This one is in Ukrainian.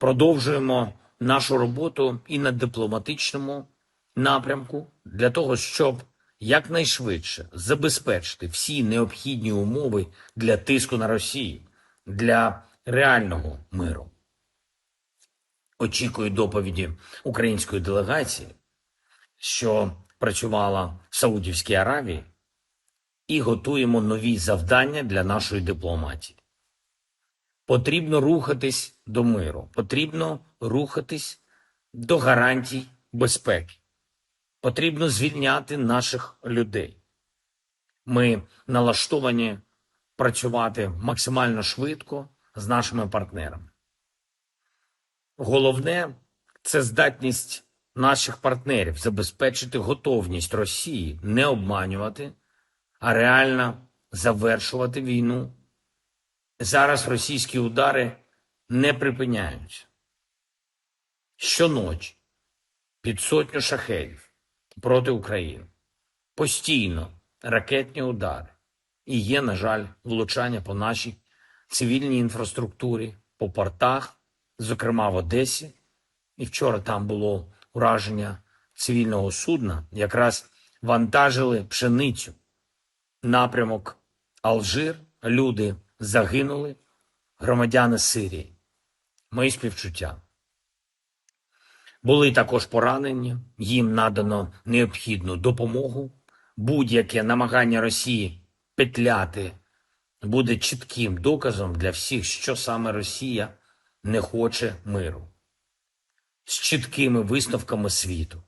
Продовжуємо нашу роботу і на дипломатичному напрямку для того, щоб якнайшвидше забезпечити всі необхідні умови для тиску на Росію, для реального миру. Очікую доповіді української делегації, що працювала в Саудівській Аравії, і готуємо нові завдання для нашої дипломатії. Потрібно рухатись до миру, потрібно рухатись до гарантій безпеки. Потрібно звільняти наших людей. Ми налаштовані працювати максимально швидко з нашими партнерами. Головне це здатність наших партнерів забезпечити готовність Росії не обманювати, а реально завершувати війну. Зараз російські удари не припиняються. Щоночі під сотню шахедів проти України. Постійно ракетні удари. І є, на жаль, влучання по нашій цивільній інфраструктурі, по портах, зокрема в Одесі. І вчора там було ураження цивільного судна, якраз вантажили пшеницю. Напрямок Алжир, люди загинули, громадяни Сирії. Мої співчуття. Були також поранені, їм надано необхідну допомогу. Будь-яке намагання Росії петляти буде чітким доказом для всіх, що саме Росія не хоче миру, з чіткими висновками світу.